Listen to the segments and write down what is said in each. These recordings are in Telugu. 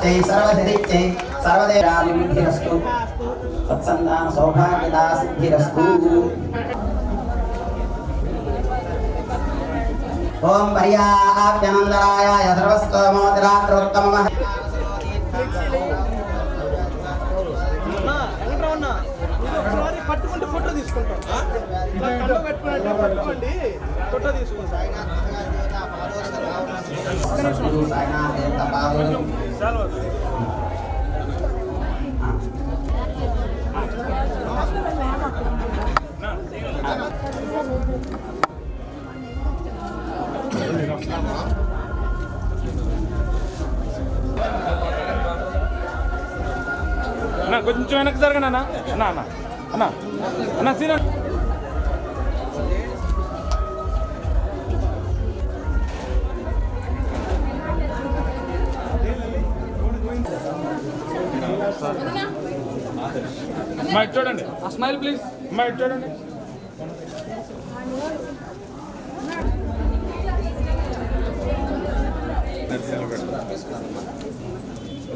व्याप्ते सर्वधिरिच्चे सर्वदेवाभिवृद्धिरस्तु सत्सन्तान सौभाग्यदा सिद्धिरस्तु ओम पर्याप्यनन्दराय सर्वस्तोमोदरात्रोत्तमः ఒకసారి పట్టుకుంటే ఫోటో తీసుకుంటాం ఇలా కళ్ళు పెట్టుకున్నట్టు పట్టుకోండి ఫోటో తీసుకుంటాం కొంచెం వెనక్కి జరగండి అన్న. అన్న అన్న అన్న అన్న సీన మా ఇటు చూడండి. Smile please. మా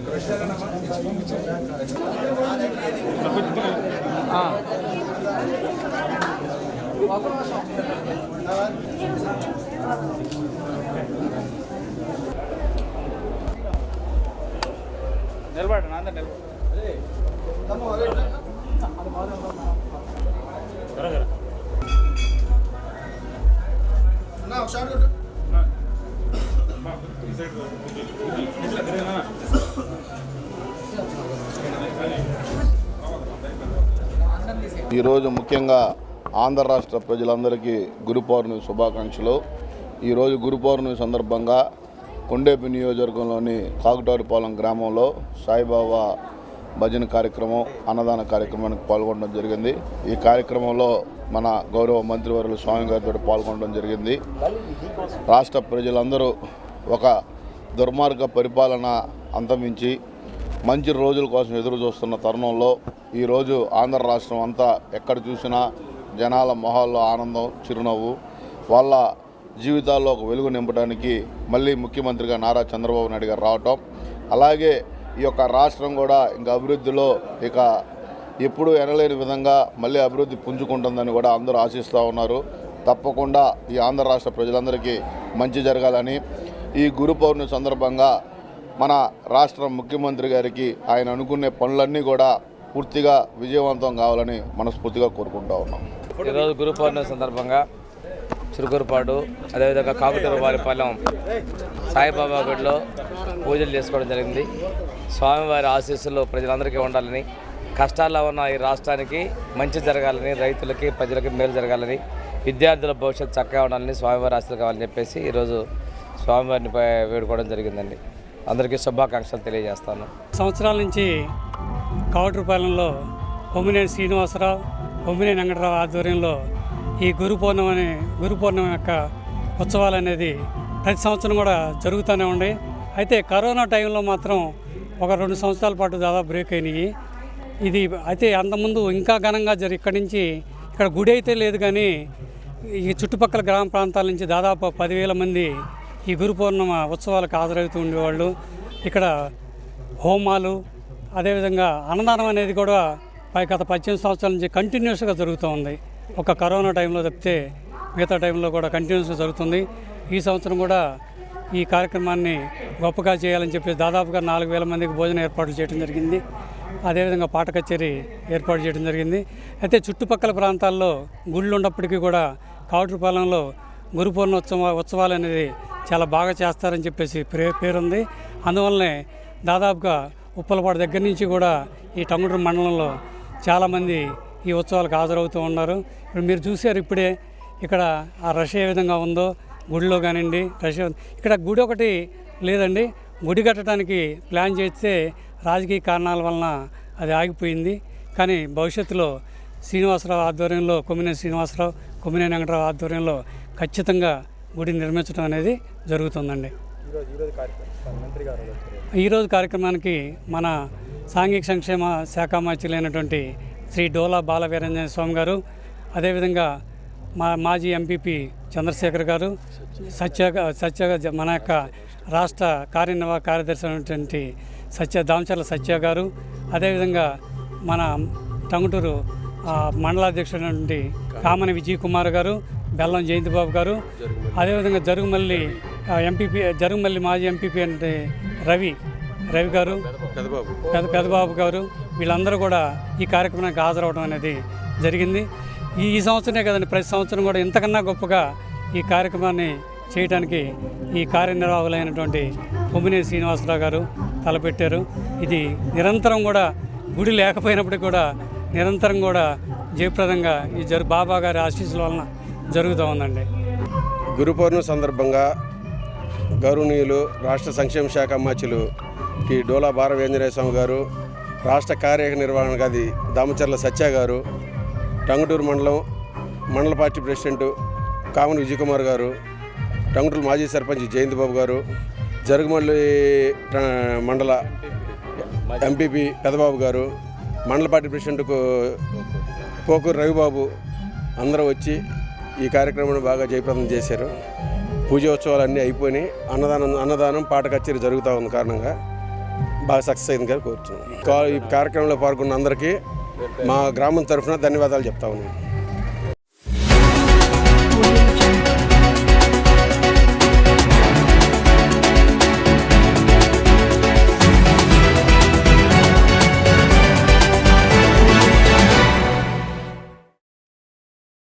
ఇటు చూడండి నిలబడండి అందరు నిలబడి ఈరోజు ముఖ్యంగా ఆంధ్ర రాష్ట్ర ప్రజలందరికీ గురు పౌర్ణమి శుభాకాంక్షలు. ఈరోజు గురు పౌర్ణమి సందర్భంగా కొండేపి నియోజకవర్గంలోని కాకుటారిపాలెం గ్రామంలో సాయిబాబా భజన కార్యక్రమం అన్నదాన కార్యక్రమానికి పాల్గొనడం జరిగింది. ఈ కార్యక్రమంలో మన గౌరవ మంత్రివర్యులు స్వామి గారితో పాల్గొనడం జరిగింది. రాష్ట్ర ప్రజలందరూ ఒక దుర్మార్గ పరిపాలన అంతమించి మంచి రోజుల కోసం ఎదురు చూస్తున్న తరుణంలో ఈరోజు ఆంధ్ర రాష్ట్రం అంతా ఎక్కడ చూసినా జనాల మొహాల్లో ఆనందం చిరునవ్వు వాళ్ళ జీవితాల్లో ఒక వెలుగు నింపడానికి మళ్ళీ ముఖ్యమంత్రిగా నారా చంద్రబాబు నాయుడు గారు రావటం. అలాగే ఈ యొక్క రాష్ట్రం కూడా ఇంకా అభివృద్ధిలో ఇక ఎప్పుడూ ఎనలేని విధంగా మళ్ళీ అభివృద్ధి పుంజుకుంటుందని కూడా అందరూ ఆశిస్తూ ఉన్నారు. తప్పకుండా ఈ ఆంధ్ర రాష్ట్ర ప్రజలందరికీ మంచి జరగాలని ఈ గురు పౌర్ణమి సందర్భంగా మన రాష్ట్ర ముఖ్యమంత్రి గారికి ఆయన అనుకునే పనులన్నీ కూడా పూర్తిగా విజయవంతం కావాలని మనస్ఫూర్తిగా కోరుకుంటా ఉన్నాం. ఈరోజు గురు పౌర్ణమి సందర్భంగా చురుకురుపాడు అదేవిధంగా కాకుటూరు వారిపాలెం సాయిబాబా గుడిలో పూజలు చేసుకోవడం జరిగింది. స్వామివారి ఆశీస్సులు ప్రజలందరికీ ఉండాలని కష్టాల్లో ఉన్న ఈ రాష్ట్రానికి మంచి జరగాలని రైతులకి ప్రజలకి మేలు జరగాలని విద్యార్థుల భవిష్యత్తు చక్కగా ఉండాలని స్వామివారి ఆశలు కావాలని చెప్పేసి ఈరోజు స్వామివారిని పై- వేడుకోవడం జరిగిందండి. అందరికీ శుభాకాంక్షలు తెలియజేస్తాను. సంవత్సరాల నుంచి కావటరపాలెంలో కొమ్మినేని శ్రీనివాసరావు కొమ్మినేని వెంకటరావు ఆధ్వర్యంలో ఈ గురు పౌర్ణమి గురు పౌర్ణమి యొక్క ఉత్సవాలు అనేది ప్రతి సంవత్సరం కూడా జరుగుతూనే ఉన్నాయి. అయితే కరోనా టైంలో మాత్రం ఒక రెండు సంవత్సరాల పాటు దాదాపు బ్రేక్ అయినాయి. ఇది అయితే అంతకుముందు ఇంకా ఘనంగా జరి ఇక్కడి నుంచి ఇక్కడ గుడి అయితే లేదు కానీ ఈ చుట్టుపక్కల గ్రామ ప్రాంతాల నుంచి దాదాపు పదివేల మంది ఈ గురు పౌర్ణమ ఉత్సవాలకు హాజరవుతూ ఉండేవాళ్ళు. ఇక్కడ హోమాలు అదేవిధంగా అన్నదానం అనేది కూడా పై గత పద్దెనిమిది సంవత్సరాల నుంచి కంటిన్యూస్గా జరుగుతూ ఉంది. ఒక కరోనా టైంలో తప్పితే మిగతా టైంలో కూడా కంటిన్యూస్గా జరుగుతుంది. ఈ సంవత్సరం కూడా ఈ కార్యక్రమాన్ని గొప్పగా చేయాలని చెప్పి దాదాపుగా నాలుగు వేల మందికి భోజనం ఏర్పాట్లు చేయడం జరిగింది. అదేవిధంగా పాట కచేరీ ఏర్పాటు చేయడం జరిగింది. అయితే చుట్టుపక్కల ప్రాంతాల్లో గుళ్ళు ఉన్నప్పటికీ కూడా కావటపాలెంలో గురు పూర్ణోత్సవ ఉత్సవాలు అనేది చాలా బాగా చేస్తారని చెప్పేసి పే పేరుంది. అందువల్లనే దాదాపుగా ఉప్పలపాడు దగ్గర నుంచి కూడా ఈ టంగుటూరు మండలంలో చాలామంది ఈ ఉత్సవాలకు హాజరవుతూ ఉన్నారు. ఇప్పుడు మీరు చూశారు ఇప్పుడే ఇక్కడ ఆ రష్ ఏ విధంగా ఉందో గుడిలో కానివ్వండి రష్ ఇక్కడ గుడి ఒకటి లేదండి గుడి కట్టడానికి ప్లాన్ చేస్తే రాజకీయ కారణాల వలన అది ఆగిపోయింది. కానీ భవిష్యత్తులో శ్రీనివాసరావు ఆధ్వర్యంలో కొమ్మినేని శ్రీనివాసరావు కొమ్మినేని వెంకటరావు ఆధ్వర్యంలో ఖచ్చితంగా గుడి నిర్మించడం అనేది జరుగుతుందండి. ఈరోజు కార్యక్రమానికి మన సాంఘిక సంక్షేమ శాఖ మంత్రులైనటువంటి శ్రీ డోలా బాల వీరంజన స్వామి గారు అదేవిధంగా మా మాజీ ఎంపీపీ చంద్రశేఖర్ గారు సత్య సత్య మన యొక్క రాష్ట్ర కార్యనిర్వాహక కార్యదర్శి అయినటువంటి సత్య దామచర్ల సత్య గారు అదేవిధంగా మన టంగుటూరు మండలాధ్యక్షుడైనటువంటి కామని విజయ్ కుమార్ గారు బెల్లం జయంతిబాబు గారు. అదేవిధంగా జరుగుమల్లి ఎంపీపీ జరుగుమల్లి మాజీ ఎంపీపీ అంటే రవి రవి గారు పెద్ద పెద్దబాబు గారు. వీళ్ళందరూ కూడా ఈ కార్యక్రమానికి హాజరవడం అనేది జరిగింది. ఈ ఈ సంవత్సరమే కదండి ప్రతి సంవత్సరం కూడా ఇంతకన్నా గొప్పగా ఈ కార్యక్రమాన్ని చేయడానికి ఈ కార్యనిర్వాహకులైనటువంటి కొమ్మినేని శ్రీనివాసరావు గారు తలపెట్టారు. ఇది నిరంతరం కూడా గుడి లేకపోయినప్పటికీ కూడా నిరంతరం కూడా జయప్రదంగా ఈ జరు బాబా గారి ఆశీస్సుల వలన జరుగుతూ ఉందండి. గురు పౌర్ణమి సందర్భంగా గౌరవనీయులు రాష్ట్ర సంక్షేమ శాఖ అమ్మాచులు టి డోలా బాలవేంజనేయ స్వామి గారు రాష్ట్ర కార్యనిర్వహణాధికారి దామచర్ల సత్య గారు టంగుటూరు మండలం మండల పార్టీ ప్రెసిడెంట్ కామన్ విజయకుమార్ గారు టంగుటూరు మాజీ సర్పంచ్ జయంత్ బాబు గారు జరుగుమల్లి మండల ఎంపీపీ పెదబాబు గారు మండల పార్టీ ప్రెసిడెంట్ కోకూరు రవిబాబు అందరూ వచ్చి ఈ కార్యక్రమాన్ని బాగా జయప్రదం చేశారు. పూజోత్సవాలు అన్నీ అయిపోయినాయి. అన్నదానం అన్నదానం పాట కచేరీ జరుగుతూ ఉన్న కారణంగా బాగా సక్సెస్ అయింది కానీ కోరుతున్నాం. కా- ఈ కార్యక్రమంలో పాల్గొన్న అందరికీ మా గ్రామం తరఫున ధన్యవాదాలు చెప్తా ఉన్నాను.